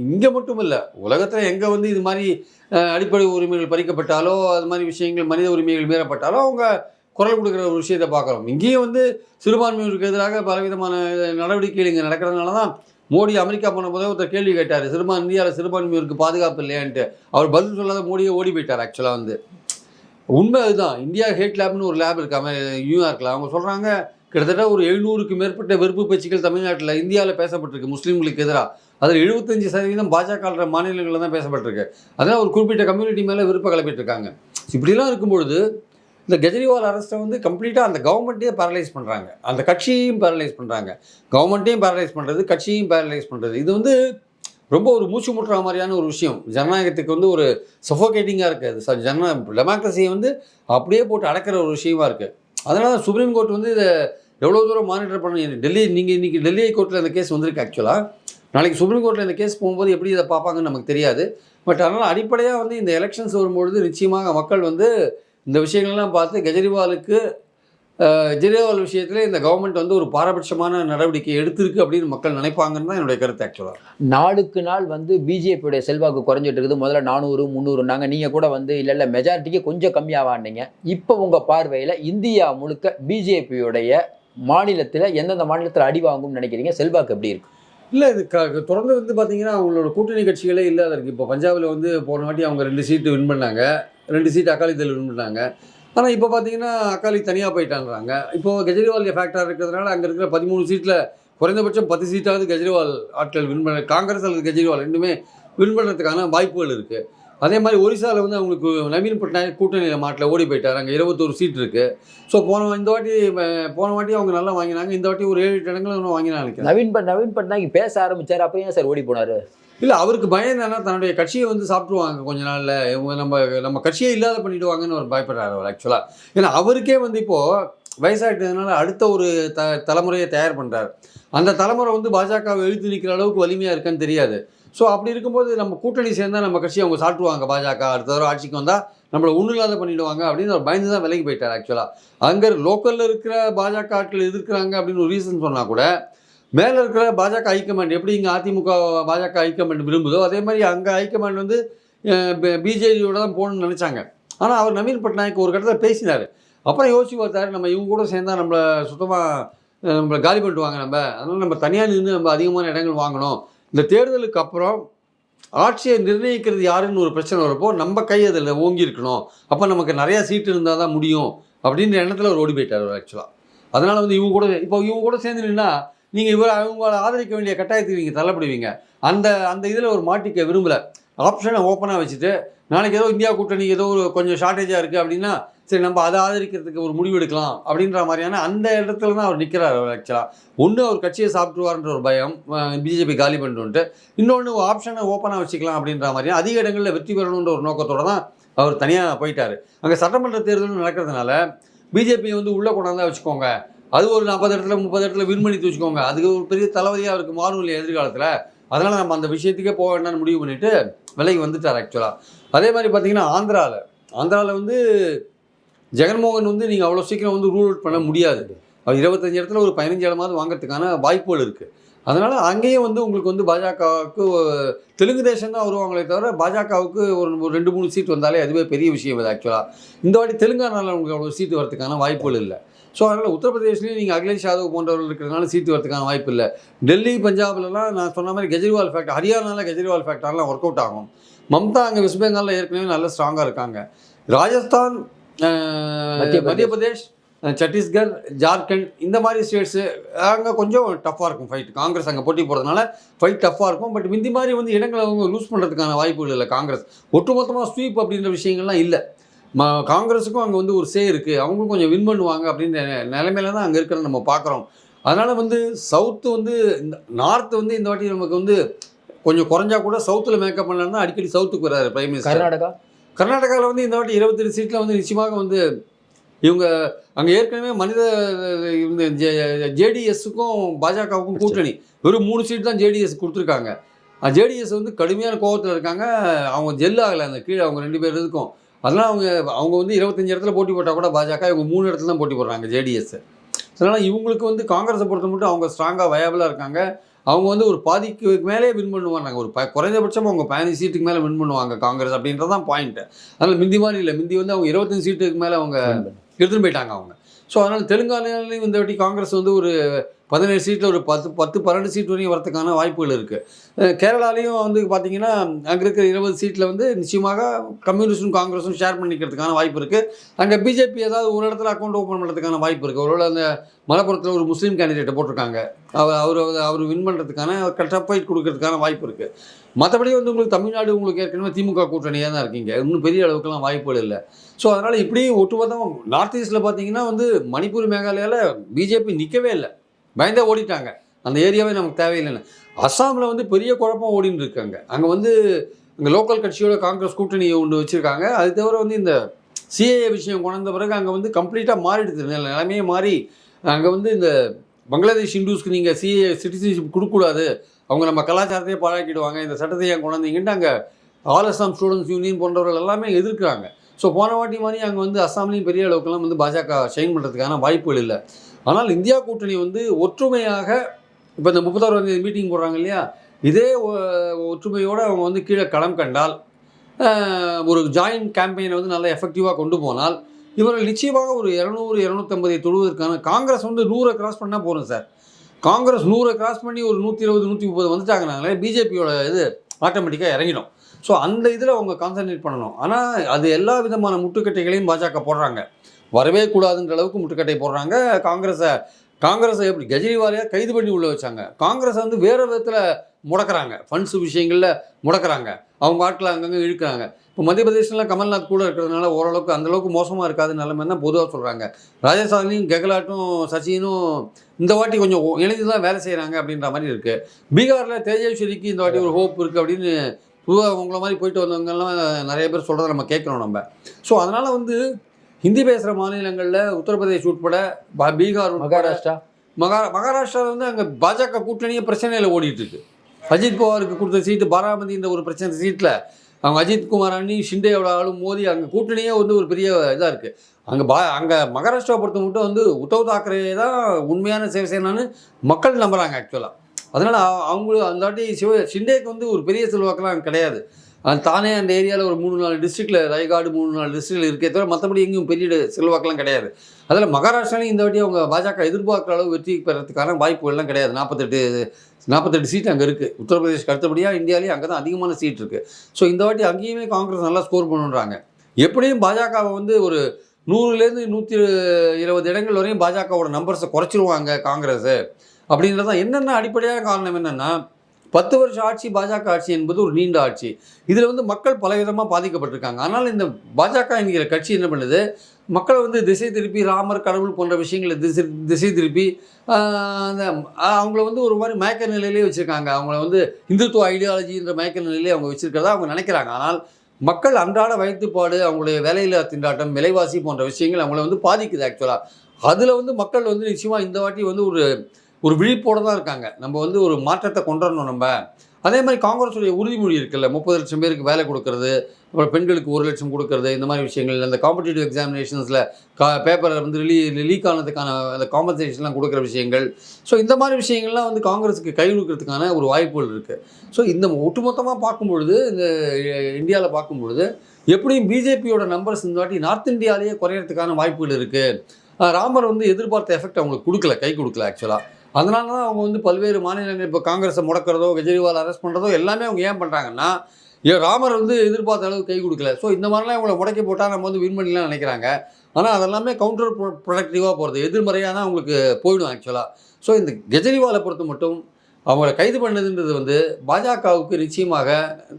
இங்கே மட்டும் இல்லை உலகத்தில் எங்கே வந்து இது மாதிரி அடிப்படை உரிமைகள் பறிக்கப்பட்டாலோ அது மாதிரி விஷயங்கள் மனித உரிமைகள் மீறப்பட்டாலோ அவங்க குரல் கொடுக்குற ஒரு விஷயத்தை பார்க்குறோம். இங்கேயும் வந்து சிறுபான்மையினருக்கு எதிராக பலவிதமான நடவடிக்கைகள் இங்கே நடக்கிறதுனால தான் மோடி அமெரிக்கா போன போதே ஒருத்தர் கேள்வி கேட்டார். சிறுபான் இந்தியாவில் சிறுபான்மையினருக்கு பாதுகாப்பு இல்லையான்ட்டு. அவர் பதில் சொல்லாத மோடியே ஓடி போயிட்டார் ஆக்சுவலாக வந்து. உண்மை அதுதான். இந்தியா ஹேட் லேப்னு ஒரு லேப் இருக்கு. நியூயார்க்கில் அவங்க சொல்கிறாங்க கிட்டத்தட்ட ஒரு எழுநூறுக்கு மேற்பட்ட வெறுப்பு பேச்சுக்கள் தமிழ்நாட்டில் இந்தியாவில் பேசப்பட்டிருக்கு முஸ்லீம்களுக்கு எதிராக அதில் எழுபத்தஞ்சு சதவீதம் பாஜக மாநிலங்களில் தான் பேசப்பட்டிருக்கு. அதனால் ஒரு குறிப்பிட்ட கம்யூனிட்டி மேலே விருப்ப கிளப்பிட்டு இருக்காங்க. இப்படிலாம் இருக்கும்பொழுது இந்த கெஜ்ரிவால் அரசை வந்து கம்ப்ளீட்டாக அந்த கவர்மெண்ட்டையே பேரலைஸ் பண்ணுறாங்க அந்த கட்சியையும் பேரலைஸ் பண்ணுறாங்க கவர்மெண்ட்டையும் பேரலைஸ் பண்ணுறது கட்சியையும் பேரலைஸ் பண்ணுறது இது வந்து ரொம்ப ஒரு மூச்சு முட்டுற மாதிரியான ஒரு விஷயம். ஜனநாயகத்துக்கு வந்து ஒரு சஃபோகேட்டிங்காக இருக்குது ச ஜன டெமோக்ரஸியை வந்து அப்படியே போட்டு அடக்கிற ஒரு விஷயமா இருக்குது அதனால் சுப்ரீம் கோர்ட் வந்து இதை எவ்வளோ தூரம் மானிட்டர் பண்ண டெல்லி நீங்கள் இன்றைக்கி டெல்லி கோர்ட்டில் இந்த கேஸ் வந்திருக்கு ஆக்சுவலாக நாளைக்கு சுப்ரீம் கோர்ட்டில் இந்த கேஸ் போகும்போது எப்படி இதை பார்ப்பாங்கன்னு நமக்கு தெரியாது. பட் அதனால் அடிப்படையாக வந்து இந்த எலெக்ஷன்ஸ் வரும்பொழுது நிச்சயமாக மக்கள் வந்து இந்த விஷயங்கள்லாம் பார்த்து கெஜ்ரிவாலுக்கு கெஜ்ரிவால் விஷயத்தில் இந்த கவர்மெண்ட் வந்து ஒரு பாரபட்சமான நடவடிக்கை எடுத்திருக்கு அப்படின்னு மக்கள் நினைப்பாங்கன்னு தான் என்னுடைய கருத்து ஆக்சுவலாக நாளுக்கு நாள் வந்து பிஜேபியுடைய செல்வாக்கு குறைஞ்சிட்டு இருக்குது. முதல்ல நானூறு முந்நூறுனாங்க நீங்கள் கூட வந்து இல்லை இல்லை மெஜாரிட்டிக்கு கொஞ்சம் கம்மியாகாண்டீங்க இப்போ உங்கள் பார்வையில் இந்தியா முழுக்க பிஜேபியுடைய மாநிலத்தில் எந்தெந்த மாநிலத்தில் அடி வாங்கும்னு நினைக்கிறீங்க? செல்வாக்கு எப்படி இருக்குது இல்லை இது க தொடர்ந்து வந்து பார்த்தீங்கன்னா அவங்களோட கூட்டணி கட்சிகளே இல்லாத இருக்குது இப்போ பஞ்சாபில் வந்து போன வாட்டி அவங்க ரெண்டு சீட்டு வின் பண்ணாங்க. ரெண்டு சீட்டு அகாலி அகாலிதள் வின் பண்ணாங்க. ஆனால் இப்போ பார்த்தீங்கன்னா அகாலி தனியாக போயிட்டான்றாங்க இப்போ கெஜ்ரிவால் ஃபேக்டர் இருக்கிறதுனால அங்கே இருக்கிற பதிமூணு சீட்டில் குறைந்தபட்சம் பத்து சீட்டாவது கெஜ்ரிவால் ஆட்கள் வின் பண்ண காங்கிரஸ் அல்லது கெஜ்ரிவால் ரெண்டுமே வின் பண்ணுறதுக்கான வாய்ப்புகள் இருக்குது அதே மாதிரி ஒரிசாவில் வந்து அவங்களுக்கு நவீன் பட்நாயக் கூட்டணியில் மாட்டில் ஓடி போயிட்டார். அங்கே இருபத்தோரு சீட் இருக்குது ஸோ போன இந்த வாட்டி போன வாட்டி அவங்க நல்லா வாங்கினாங்க. இந்த வாட்டி ஒரு ஏழு எட்டு இடங்கள் வாங்கினா நினைக்கிறேன். நவீன் பட் நவீன் பட்நாயக் பேச ஆரம்பிச்சார். அப்போ ஏன் சார் ஓடி போனார்? இல்லை அவருக்கு பயம் என்னன்னா தன்னுடைய கட்சியை வந்து சாப்பிட்ருவாங்க கொஞ்ச நாளில். இவங்க நம்ம நம்ம கட்சியே இல்லாத பண்ணிடுவாங்கன்னு அவர் பயப்படுறாரு அவர் ஆக்சுவலாக ஏன்னா அவருக்கே வந்து இப்போது வயசாகிட்டதுனால அடுத்த ஒரு த தலைமுறையை தயார் பண்ணுறாரு அந்த தலைமுறை வந்து பாஜகவை எழுத்து நிற்கிற அளவுக்கு வலிமையாக இருக்கான்னு தெரியாது. ஸோ அப்படி இருக்கும்போது நம்ம கூட்டணி சேர்ந்தால் நம்ம கட்சி அவங்க சாப்பிட்ருவாங்க பாஜக அடுத்த தடவை ஆட்சிக்கு வந்தால் நம்மளை ஒன்றும் இல்லாத பண்ணிடுவாங்க அப்படின்னு அவர் பயந்து தான் விலகி போயிட்டார் ஆக்சுவலாக அங்கே லோக்கலில் இருக்கிற பாஜக ஆட்கள் எதிர்க்கிறாங்க அப்படின்னு ஒரு ரீசன் சொன்னால் கூட மேலே இருக்கிற பாஜக ஹைகமாண்ட் எப்படி இங்கே அதிமுக பாஜக ஹைகமாண்ட் விரும்புதோ அதே மாதிரி அங்கே ஹைகமாண்ட் வந்து பிஜேபியோட தான் போகணும்னு நினச்சாங்க. ஆனால் அவர் நவீன் பட்நாயக் ஒரு கட்டத்தில் பேசினார். அப்புறம் யோசிச்சு பார்த்தாரு நம்ம இவங்க கூட சேர்ந்தா நம்மளை சுத்தமாக நம்மளை காலி பண்ணிட்டு வாங்க நம்ம. அதனால் நம்ம தனியாக நின்று நம்ம அதிகமான இடங்கள் வாங்கணும். இந்த தேர்தலுக்கு அப்புறம் ஆட்சியை நிர்ணயிக்கிறது யாருன்னு ஒரு பிரச்சனை வரப்போ நம்ம கை அதில் ஓங்கி இருக்கணும். அப்போ நமக்கு நிறையா சீட்டு இருந்தால் தான் முடியும் அப்படின்ற எண்ணத்தில் அவர் ஓடி போயிட்டார் அவர் ஆக்சுவலாக அதனால் வந்து இவங்க கூட இப்போ இவங்க கூட சேர்ந்து நின்னா நீங்கள் இவர் அவங்கள ஆதரிக்க வேண்டிய கட்டாயத்துக்கு நீங்கள் தள்ளப்படுவீங்க. அந்த அந்த இதில் ஒரு மாட்டிக்க விரும்பலை. ஆப்ஷனை ஓப்பனாக வச்சுட்டு நாளைக்கு ஏதோ இந்தியா கூட்டணி ஏதோ ஒரு கொஞ்சம் ஷார்ட்டேஜாக இருக்குது அப்படின்னா சரி நம்ம அதை ஆதரிக்கிறதுக்கு ஒரு முடிவு எடுக்கலாம் அப்படின்ற மாதிரியான அந்த இடத்துல தான் அவர் நிற்கிறார் அவர் ஆக்சுவலாக ஒன்று அவர் கட்சியை சாப்பிட்டுருவார்ன்ற ஒரு பயம் பிஜேபி காலி பண்ணிட்டு இன்னொன்று ஆப்ஷனை ஓப்பனாக வச்சுக்கலாம் அப்படின்ற மாதிரியான அதிக இடங்களில் வெற்றி பெறணுன்ற ஒரு நோக்கத்தோடு தான் அவர் தனியாக போயிட்டார். அங்கே சட்டமன்ற தேர்தல் நடக்கிறதுனால பிஜேபியை வந்து உள்ளே கொண்டாந்தா வச்சுக்கோங்க. அது ஒரு நாற்பது இடத்துல முப்பது இடத்துல வின் பண்ணி வச்சுக்கோங்க. அதுக்கு ஒரு பெரிய தலைவலியாக அவருக்கு மாறும் இல்லையா எதிர்காலத்தில்? அதனால் நம்ம அந்த விஷயத்துக்கே போக வேண்டாம்னு முடிவு பண்ணிவிட்டு விலைக்கு வந்துட்டார் ஆக்சுவலாக அதே மாதிரி பார்த்தீங்கன்னா ஆந்திராவில் ஆந்திராவில் வந்து ஜெகன்மோகன் வந்து நீங்கள் அவ்வளோ சீக்கிரம் வந்து ரூல் அவுட் பண்ண முடியாது. அவர் இருபத்தஞ்சு இடத்துல ஒரு பதினஞ்சு இடமாவது வாங்குறதுக்கான வாய்ப்புகள் இருக்குது அதனால் அங்கேயும் வந்து உங்களுக்கு வந்து பாஜகவுக்கு தெலுங்கு தேசம் தான் வருவாங்களே தவிர பாஜகவுக்கு ஒரு ரெண்டு மூணு சீட் வந்தாலே அதுவே பெரிய விஷயம் இது ஆக்சுவலாக இந்த வாட்டி தெலுங்கானாவில் உங்களுக்கு அவ்வளோ சீட்டு வரதுக்கான வாய்ப்புகள் இல்லை. ஸோ அதனால் உத்தரப்பிரதேஷ்லேயும் நீங்கள் அகிலேஷ் யாதவ் போன்றவர்கள் இருக்கிறதுனால சீட்டு வரதுக்கான வாய்ப்பு இல்லை. டெல்லி பஞ்சாப்லலாம் நான் சொன்ன மாதிரி கெஜ்ரிவால் ஃபேக்டர் ஹரியானாவில் கெஜ்ரிவால் ஃபேக்டர்லாம் ஒர்க் அவுட் ஆகும். மம்தா அங்கே வெஸ்ட் பெங்காலில் ஏற்கனவே நல்ல ஸ்ட்ராங்காக இருக்காங்க. ராஜஸ்தான் மத்திய பிரதேஷ். சத்தீஸ்கர் ஜார்க்கண்ட் இந்த மாதிரி ஸ்டேட்ஸு அங்கே கொஞ்சம் டஃப்பாக இருக்கும் ஃபைட் காங்கிரஸ் அங்கே போட்டி போகிறதுனால ஃபைட் டஃப்பாக இருக்கும். பட் முந்தி மாதிரி வந்து இடங்களை அவங்க லூஸ் பண்ணுறதுக்கான வாய்ப்புகள் இல்லை காங்கிரஸ். ஒட்டுமொத்தமாக ஸ்வீப் அப்படின்ற விஷயங்கள்லாம் இல்லை. ம காங்கிரஸுக்கும் அங்கே வந்து ஒரு சே இருக்குது அவங்களும் கொஞ்சம் வின் பண்ணுவாங்க அப்படின்ற நிலைமையில தான் அங்கே இருக்கிறத நம்ம பார்க்குறோம். அதனால் வந்து சவுத்து வந்து இந்த நார்த்து வந்து இந்த வாட்டி நமக்கு வந்து கொஞ்சம் குறைஞ்சா கூட சவுத்தில் மேக்கப் பண்ணலாம் அடிக்கடி சவுத்துக்கு வராரு பிரைம் மினிஸ்டர் கர்நாடகா? கர்நாடகாவில் வந்து இந்த வாட்டி இருபத்தெட்டு சீட்டில் வந்து நிச்சயமாக வந்து இவங்க அங்கே ஏற்கனவே மனித இந்த ஜேடிஎஸ்ஸுக்கும் பாஜகவுக்கும் கூட்டணி. வெறும் மூணு சீட் தான் ஜேடிஎஸ் கொடுத்துருக்காங்க. ஜேடிஎஸ் வந்து கடுமையான கோபத்தில் இருக்காங்க. அவங்க ஜெல் ஆகலை அந்த கீழே அவங்க ரெண்டு பேர் இருக்கும் அதனால் அவங்க அவங்க வந்து இருபத்தஞ்சு இடத்துல போட்டி போட்டால் கூட பாஜக இவங்க மூணு இடத்துல தான் போட்டி போடுறாங்க ஜேடிஎஸ். அதனால் இவங்களுக்கு வந்து காங்கிரஸை பொறுத்த மட்டும் அவங்க ஸ்ட்ராங்காக வயபிளாக இருக்காங்க. அவங்க வந்து ஒரு பாதிக்கு மேலே வின் பண்ணுவாங்க. ஒரு ப குறைந்தபட்சம் அவங்க பதினஞ்சு சீட்டுக்கு மேலே வின் பண்ணுவாங்க காங்கிரஸ் அப்படின்றது தான் பாயிண்ட் அதனால் மிந்தி மாதிரி இல்லை. மிந்தி வந்து அவங்க இருபத்தஞ்சு சீட்டுக்கு மேலே அவங்க எடுத்துன்னு போயிட்டாங்க. அவங்க. ஸோ அதனால் தெலுங்கானாலையும் இந்த வாட்டி காங்கிரஸ் வந்து ஒரு பதினேழு சீட்டில் ஒரு பத்து பத்து பன்னெண்டு சீட் வரையும் வரதுக்கான வாய்ப்புகள் இருக்குது கேரளாலையும் வந்து பார்த்தீங்கன்னா அங்கே இருக்கிற இருபது சீட்டில் வந்து நிச்சயமாக கம்யூனிஸ்டும் காங்கிரஸும் ஷேர் பண்ணிக்கிறதுக்கான வாய்ப்பு இருக்குது அங்கே பிஜேபி ஏதாவது ஒரு இடத்துல அக்கௌண்ட் ஓப்பன் பண்ணுறதுக்கான வாய்ப்பு இருக்குது ஒருவேளை அந்த மலப்புரத்தில் ஒரு முஸ்லீம் கேண்டிடேட்டை போட்டிருக்காங்க. அவர் அவர் அவர் வின் பண்ணுறதுக்கான கரெக்டாக ஃபைட் கொடுக்கறதுக்கான வாய்ப்பு இருக்குது மற்றபடி வந்து உங்களுக்கு தமிழ்நாடு உங்களுக்கு ஏற்கனவே திமுக கூட்டணியாக தான் இருக்கீங்க. இன்னும் பெரிய அளவுக்குலாம் வாய்ப்புகள் இல்லை. ஸோ அதனால் இப்படி ஒட்டுமொத்தம் நார்த் ஈஸ்ட்டில் பார்த்தீங்கன்னா வந்து மணிப்பூர் மேகாலயாவில் பிஜேபி நிற்கவே இல்லை. பயந்தே ஓடிட்டாங்க. அந்த ஏரியாவே நமக்கு தேவையில்லைன்னு. அஸ்ஸாமில் வந்து பெரிய குழப்பம் ஓடின்னு இருக்காங்க. அங்கே வந்து இங்கே லோக்கல் கட்சியோட காங்கிரஸ் கூட்டணியை ஒன்று வச்சுருக்காங்க. அது தவிர வந்து இந்த சிஏஏ விஷயம் கொண்ட பிறகு அங்கே வந்து கம்ப்ளீட்டாக மாறிடுது. நிலைமையே மாறி அங்கே வந்து இந்த பங்களாதேஷ் இந்துஸ்க்கு நீங்கள் சிஏ சிட்டிசன்ஷிப் கொடுக்கக்கூடாது. அவங்க நம்ம கலாச்சாரத்தையே பாழாக்கிடுவாங்க. இந்த சட்டத்தை ஏன் கொண்டாந்தீங்கன்ட்டு அங்கே ஆல் அஸ்ஸாம் ஸ்டூடெண்ட்ஸ் யூனியன் போன்றவர்கள் எல்லாமே எதிர்க்கிறாங்க. ஸோ போன வாட்டி மாதிரி அங்கே வந்து அஸ்ஸாம்லேயும் பெரிய அளவுக்குலாம் வந்து பாஜக ஷைன் பண்ணுறதுக்கான வாய்ப்புகள் இல்லை. ஆனால் இந்தியா கூட்டணி வந்து ஒற்றுமையாக இப்போ இந்த முப்பத்தாறு மீட்டிங் போடுறாங்க இல்லையா? இதே ஒற்றுமையோடு அவங்க வந்து கீழே களம் கண்டால் ஒரு ஜாயின்ட் கேம்பெயினை வந்து நல்லா எஃபெக்டிவாக கொண்டு போனால் இவர்கள் நிச்சயமாக ஒரு இரநூறு இரநூத்தம்பதை தொழுவதற்கான காங்கிரஸ் வந்து நூறை கிராஸ் பண்ணால் போதும் சார். காங்கிரஸ் நூறை கிராஸ் பண்ணி ஒரு நூற்றி இருபது நூற்றி முப்பது வந்துட்டாங்கனாலே பிஜேபியோட இது ஆட்டோமேட்டிக்காக இறங்கிடும். ஸோ அந்த இதில் அவங்க கான்சன்ட்ரேட் பண்ணணும். ஆனால் அது எல்லா விதமான முட்டுக்கட்டைகளையும் பாஜக போடுறாங்க. வரவே கூடாதுன்ற அளவுக்கு முட்டுக்கட்டை போடுறாங்க. காங்கிரஸை காங்கிரஸை எப்படி கெஜ்ரிவாலையாக கைது பண்ணி உள்ளே வச்சாங்க. காங்கிரஸை வந்து வேறு விதத்தில் முடக்கிறாங்க. ஃபண்ட்ஸ் விஷயங்களில் முடக்கிறாங்க. அவங்க ஆட்களை அங்கங்கே இழுக்கிறாங்க. இப்போ மத்திய பிரதேசத்தில் கமல்நாத் கூட இருக்கிறதுனால ஓரளவுக்கு அந்தளவுக்கு மோசமாக இருக்காது நிலைமை தான் பொதுவாக சொல்கிறாங்க ராஜஸ்தான்லையும் கெகலாட்டும் சச்சினும் இந்த வாட்டி கொஞ்சம் இணைந்து தான் வேலை செய்கிறாங்க அப்படின்ற மாதிரி இருக்குது பீகாரில் தேஜஸ்வரிக்கு இந்த வாட்டி ஒரு ஹோப் இருக்குது அப்படின்னு பொதுவாக உங்களை மாதிரி போயிட்டு வந்தவங்கெல்லாம் நிறைய பேர் சொல்கிறத நம்ம கேட்குறோம் நம்ம. ஸோ அதனால் வந்து ஹிந்தி பேசுகிற மாநிலங்களில் உத்தரப்பிரதேஷ் உட்பட பீகார் மகாராஷ்டிரா? மகா மகாராஷ்டிராவில் வந்து அங்கே பாஜக கூட்டணியே பிரச்சனையில் ஓடிட்டு இருக்கு அஜித் பவாருக்கு கொடுத்த சீட்டு பாராமதின்ற ஒரு பிரச்சனை சீட்டில் அவங்க அஜித் குமார் அண்ணி ஷிண்டேயோட ஆளும் மோதி அங்கே கூட்டணியே வந்து ஒரு பெரிய இதாக இருக்குது அங்கே பா அங்கே மகாராஷ்டிரா பொறுத்த மட்டும் வந்து உத்தவ் தாக்கரே தான் உண்மையான சிவசேனான்னு மக்கள் நம்புகிறாங்க ஆக்சுவலாக அதனால் அவங்க அந்த வாட்டி சிவ ஷிண்டேக்கு வந்து ஒரு பெரிய செல்வாக்கெல்லாம் அங்க கிடையாது. தானே அந்த ஏரியாவில் ஒரு மூணு நாலு டிஸ்ட்ரிக்டில் ராய்காடு மூணு நாலு டிஸ்ட்ரிக்டில் இருக்கே தவிர மற்றபடி எங்கேயும் பெரிய செல்வாக்கெல்லாம் கிடையாது. அதில் மகாராஷ்டிராலையும் இந்த வாட்டி அவங்க பாஜக எதிர்பார்க்குற அளவு வெற்றி பெறத்துக்கான வாய்ப்புகள்லாம் கிடையாது. நாற்பத்தெட்டு நாற்பத்தெட்டு சீட் அங்கே இருக்குது உத்தரப்பிரதேஷ்க்கு அடுத்தபடியாக இந்தியாவிலேயே அங்கே தான் அதிகமான சீட் இருக்குது ஸோ இந்த வாட்டி அங்கேயுமே காங்கிரஸ் நல்லா ஸ்கோர் பண்ணுன்றாங்க. எப்படியும் பாஜகவை வந்து ஒரு நூறுலேருந்து நூற்றி இருபது இடங்கள் வரையும் பாஜகவோட நம்பர்ஸை குறைச்சிருவாங்க காங்கிரஸ். அப்படின்றது தான் என்னென்ன அடிப்படையான காரணம் என்னென்னா பத்து வருஷம் ஆட்சி பாஜக ஆட்சி என்பது ஒரு நீண்ட ஆட்சி. இதில் வந்து மக்கள் பலவிதமாக பாதிக்கப்பட்டிருக்காங்க. ஆனால் இந்த பாஜக என்கிற கட்சி என்ன பண்ணுது? மக்களை வந்து திசை திருப்பி ராமர் கடவுள் போன்ற விஷயங்களை திசை திசை திருப்பி அந்த அவங்கள வந்து ஒரு மாதிரி மயக்க நிலையிலே வச்சுருக்காங்க. அவங்கள வந்து இந்துத்துவ ஐடியாலஜின்ற மயக்க நிலையிலே அவங்க வச்சுருக்கிறதா அவங்க நினைக்கிறாங்க. ஆனால் மக்கள் அன்றாட வயிற்றுப்பாடு அவங்களுடைய வேலையில்லா திண்டாட்டம் விலைவாசி போன்ற விஷயங்கள் அவங்கள வந்து பாதிக்குது ஆக்சுவலாக அதில் வந்து மக்கள் வந்து நிச்சயமாக இந்த வாட்டி வந்து ஒரு ஒரு விழிப்போடு தான் இருக்காங்க. நம்ம வந்து ஒரு மாற்றத்தை கொண்டு வரணும் நம்ம. அதே மாதிரி காங்கிரஸுடைய உறுதிமொழி இருக்குல்ல முப்பது லட்சம் பேருக்கு வேலை கொடுக்கறது அப்புறம் பெண்களுக்கு ஒரு லட்சம் கொடுக்கறது இந்த மாதிரி விஷயங்கள் அந்த காம்படிட்டிவ் எக்ஸாமினேஷன்ஸில் கா பேப்பரில் வந்து ரிலீ லீக் ஆனதுக்கான அந்த காம்பன்சேஷன்லாம் கொடுக்குற விஷயங்கள். ஸோ இந்த மாதிரி விஷயங்கள்லாம் வந்து காங்கிரஸுக்கு கை கொடுக்கறதுக்கான ஒரு வாய்ப்புகள் இருக்குது ஸோ இந்த ஒட்டுமொத்தமாக பார்க்கும்பொழுது இந்த இந்தியாவில் பார்க்கும்பொழுது எப்படியும் பிஜேபியோட நம்பர்ஸ் இந்த வாட்டி நார்த் இந்தியாவிலேயே குறையிறதுக்கான வாய்ப்புகள் இருக்குது ராமர் வந்து எதிர்பார்த்த எஃபெக்ட் அவங்களுக்கு கொடுக்கல கை கொடுக்கல ஆக்சுவலாக அதனால தான் அவங்க வந்து பல்வேறு மாநிலங்கள் இப்போ காங்கிரஸை முடக்கிறதோ கெஜ்ரிவால் அரெஸ்ட் பண்ணுறதோ எல்லாமே அவங்க ஏன் பண்ணுறாங்கன்னா ராமர் வந்து எதிர்பார்த்த அளவுக்கு கை கொடுக்கல. ஸோ இந்த மாதிரிலாம் இவங்களை முடக்கி போட்டால் நம்ம வந்து வின் பண்ணலாம் நினைக்கிறாங்க. ஆனால் அதெல்லாமே கவுண்டர் ப்ரொடக்டிவாக போகிறது எதிர்மறையாக தான் அவங்களுக்கு போயிடும் ஆக்சுவலாக ஸோ இந்த கெஜ்ரிவாலை பொறுத்த மட்டும் அவங்கள கைது பண்ணதுன்றது வந்து பாஜகவுக்கு நிச்சயமாக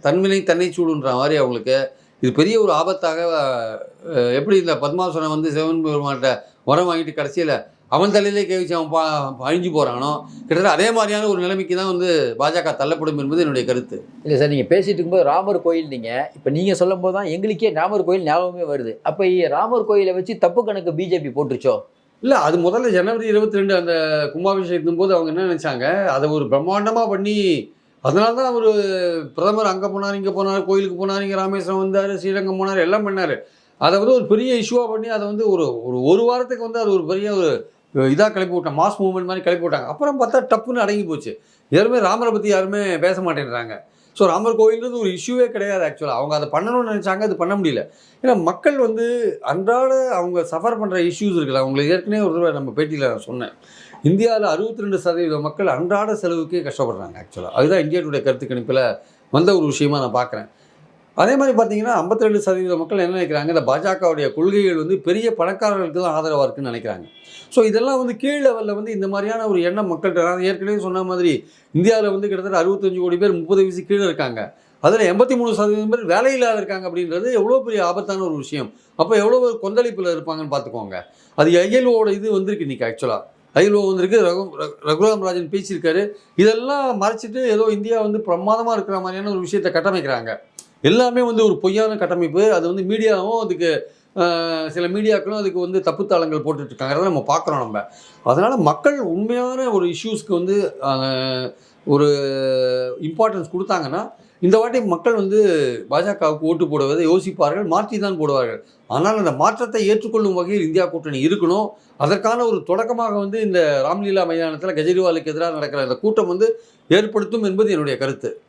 தன்வினை தன்னை சூடுன்ற மாதிரி அவங்களுக்கு இது பெரிய ஒரு ஆபத்தாக எப்படி இந்த பத்மாசுரன் வந்து சிவன் பெருமான்கிட்ட வரம் வாங்கிட்டு கடைசியில் அவன் தலையிலே கை வச்சு அவன் பா அழிஞ்சு போகிறானோ கிட்டத்தட்ட அதே மாதிரியான ஒரு நிலைமைக்கு தான் வந்து பாஜக தள்ளப்படும் என்பது என்னுடைய கருத்து. இல்லை சார் நீங்கள் பேசிட்டு இருக்கும்போது ராமர் கோயில் நீங்கள் இப்போ நீங்கள் சொல்லும் போது தான் எங்களுக்கே ராமர் கோயில் ஞாபகமே வருது. அப்போ ராமர் கோயிலை வச்சு தப்பு கணக்கு பிஜேபி போட்டுருச்சோ? இல்லை அது முதல்ல ஜனவரி இருபத்தி ரெண்டு அந்த கும்பாபிஷேகத்தின் போது அவங்க என்ன நினச்சாங்க? அதை ஒரு பிரம்மாண்டமாக பண்ணி அதனால தான் அவர் பிரதமர் அங்கே போனார் இங்கே போனார் கோயிலுக்கு போனார் இங்கே ராமேஸ்வரம் வந்தார் ஸ்ரீரங்கம் போனார் எல்லாம் பண்ணார். அதை வந்து ஒரு பெரிய இஷ்யூவாக பண்ணி அதை வந்து ஒரு ஒரு ஒரு வாரத்துக்கு வந்து அது ஒரு பெரிய ஒரு இதாக கிளப்பி விட்டாங்க. மாஸ் மூவ்மெண்ட் மாதிரி கிளப்பி விட்டாங்க. அப்புறம் பார்த்தா டப்புன்னு அடங்கி போச்சு. யாருமே ராமரை பற்றி யாருமே பேச மாட்டேன்றாங்க. ஸோ ராமர் கோயில்ன்றது ஒரு இஷ்யூவே கிடையாது ஆக்சுவலாக அவங்க அதை பண்ணணும்னு நினச்சாங்க அது பண்ண முடியல. ஏன்னா மக்கள் வந்து அன்றாட அவங்க சஃபர் பண்ணுற இஷ்யூஸ் இருக்குல்ல அவங்களுக்கு ஏற்கனவே ஒரு தடவை நம்ம பேட்டியில் நான் சொன்னேன். இந்தியாவில் அறுபத்தி ரெண்டு சதவீத மக்கள் அன்றாட செலவுக்கே கஷ்டப்படுறாங்க ஆக்சுவலாக அதுதான் இந்தியாவுடைய கருத்து கணிப்பில் வந்த ஒரு விஷயமா நான் பார்க்குறேன். அதே மாதிரி பார்த்தீங்கன்னா 52% ரெண்டு சதவீத மக்கள் என்ன நினைக்கிறாங்க இந்த பாஜகவுடைய கொள்கைகள் வந்து பெரிய பணக்காரர்களுக்கு தான் ஆதரவாக இருக்குன்னு நினைக்கிறாங்க. ஸோ இதெல்லாம் வந்து கீழ் லெவலில் வந்து இந்த மாதிரியான ஒரு எண்ணம் மக்கள்கிட்ட. நான் ஏற்கனவே சொன்ன மாதிரி இந்தியாவில் வந்து கிட்டத்தட்ட அறுபத்தஞ்சு கோடி பேர் முப்பது வயசு கீழே இருக்காங்க. அதில் எண்பத்தி மூணு சதவீதம் பேர் வேலையில்லாத இருக்காங்க அப்படின்றது எவ்வளோ பெரிய ஆபத்தான ஒரு விஷயம். அப்போ எவ்வளோ ஒரு கொந்தளிப்பில் இருப்பாங்கன்னு பார்த்துக்கோங்க. அது ஐஎல்ஓட இது வந்திருக்கு இன்றைக்கி ஆக்சுவலாக ஐஎல்ஓ வந்திருக்கு ரகு ரகுராம் ராஜன் பேசியிருக்காரு. இதெல்லாம் மறைச்சிட்டு ஏதோ இந்தியா வந்து பிரமாதமாக இருக்கிற மாதிரியான ஒரு விஷயத்தை கட்டமைக்கிறாங்க. எல்லாமே வந்து ஒரு பொய்யான கட்டமைப்பு. அது வந்து மீடியாவும் அதுக்கு சில மீடியாக்களும் அதுக்கு வந்து தப்புத்தாளங்கள் போட்டுட்ருக்காங்கிறத நம்ம பார்க்குறோம் நம்ம. அதனால் மக்கள் உண்மையான ஒரு இஷ்யூஸ்க்கு வந்து ஒரு இம்பார்ட்டன்ஸ் கொடுத்தாங்கன்னா இந்த வாட்டி மக்கள் வந்து பாஜகவுக்கு ஓட்டு போடுவதை யோசிப்பார்கள் மாற்றி தான் போடுவார்கள். ஆனால் அந்த மாற்றத்தை ஏற்றுக்கொள்ளும் வகையில் இந்தியா கூட்டணி இருக்கணும். அதற்கான ஒரு தொடக்கமாக வந்து இந்த ராம்லீலா மைதானத்தில் கெஜ்ரிவாலுக்கு எதிராக நடக்கிற அந்த கூட்டம் வந்து ஏற்படுத்தும் என்பது என்னுடைய கருத்து.